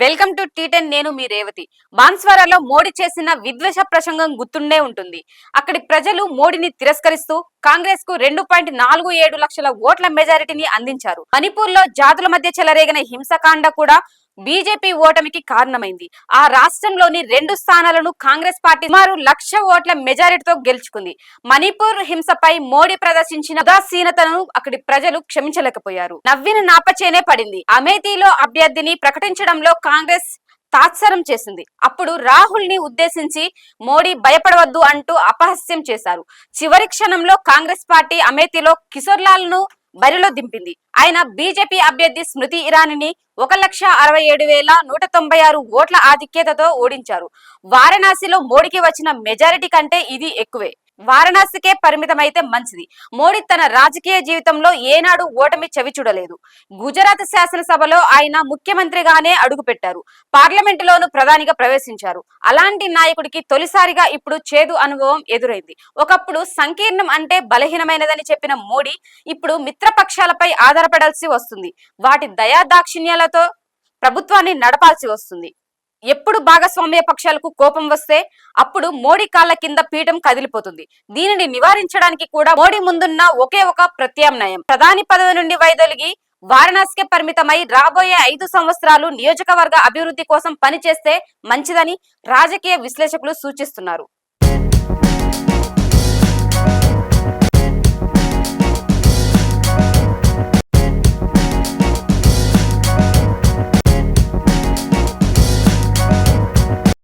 Welcome to tea ten నేను మీ రేవతి. బాన్స్వారాలో మోడీ చేసిన విద్వేష ప్రసంగం గుర్తుండే ఉంటుంది. అక్కడి ప్రజలు మోడీని తిరస్కరిస్తూ కాంగ్రెస్కు రెండు పాయింట్ నాలుగు ఏడు లక్షల ఓట్ల మెజారిటీని అందించారు. మణిపూర్లో జాతుల మధ్య చెలరేగిన హింసకాండ కూడా బీజేపీ ఓటమికి కారణమైంది. ఆ రాష్ట్రంలోని రెండు స్థానాలను కాంగ్రెస్ పార్టీ సుమారు లక్ష ఓట్ల మెజారిటీతో గెలుచుకుంది. మణిపూర్ హింసపై మోడీ ప్రదర్శించిన ఉదాసీనతను అక్కడి ప్రజలు క్షమించలేకపోయారు. నవ్విన నాపచేనే పడింది. అమేథీలో అభ్యర్థిని ప్రకటించడంలో కాంగ్రెస్ తాత్సరం చేసింది. అప్పుడు రాహుల్ని ఉద్దేశించి మోడీ భయపడవద్దు అంటూ అపహాస్యం చేశారు. చివరి క్షణంలో కాంగ్రెస్ పార్టీ అమేథీలో కిషోర్లాల్ను బరిలో దింపింది. ఆయన బీజేపీ అభ్యర్థి స్మృతి ఇరానీని ఒక లక్ష అరవై ఏడు వేల నూట తొంభై ఆరు ఓట్ల ఆధిక్యతతో ఓడించారు. వారణాసిలో మోడీకి వచ్చిన మెజారిటీ కంటే ఇది ఎక్కువే. వారణాసికే పరిమితమైతే మంచిది. మోడీ తన రాజకీయ జీవితంలో ఏనాడు ఓటమి చవి చూడలేదు. గుజరాత్ శాసనసభలో ఆయన ముఖ్యమంత్రిగానే అడుగుపెట్టారు పార్లమెంటులోను ప్రధానిగా ప్రవేశించారు. అలాంటి నాయకుడికి తొలిసారిగా ఇప్పుడు చేదు అనుభవం ఎదురైంది. ఒకప్పుడు సంకీర్ణం అంటే బలహీనమైనదని చెప్పిన మోడీ ఇప్పుడు మిత్రపక్షాలపై ఆధారపడాల్సి వస్తుంది. వాటి దయా దాక్షిణ్యాలతో ప్రభుత్వాన్ని నడపాల్సి వస్తుంది. ఎప్పుడు భాగస్వామ్య పక్షాలకు కోపం వస్తే అప్పుడు మోడీ కాళ్ళ కింద పీఠం కదిలిపోతుంది. దీనిని నివారించడానికి కూడా మోడీ ముందున్న ఒకే ఒక ప్రత్యామ్నాయం. ప్రధాని పదవి నుండి వైదొలిగి వారణాసికే పరిమితమై రాబోయే ఐదు సంవత్సరాలు నియోజకవర్గ అభివృద్ధి కోసం పనిచేస్తే మంచిదని రాజకీయ విశ్లేషకులు సూచిస్తున్నారు.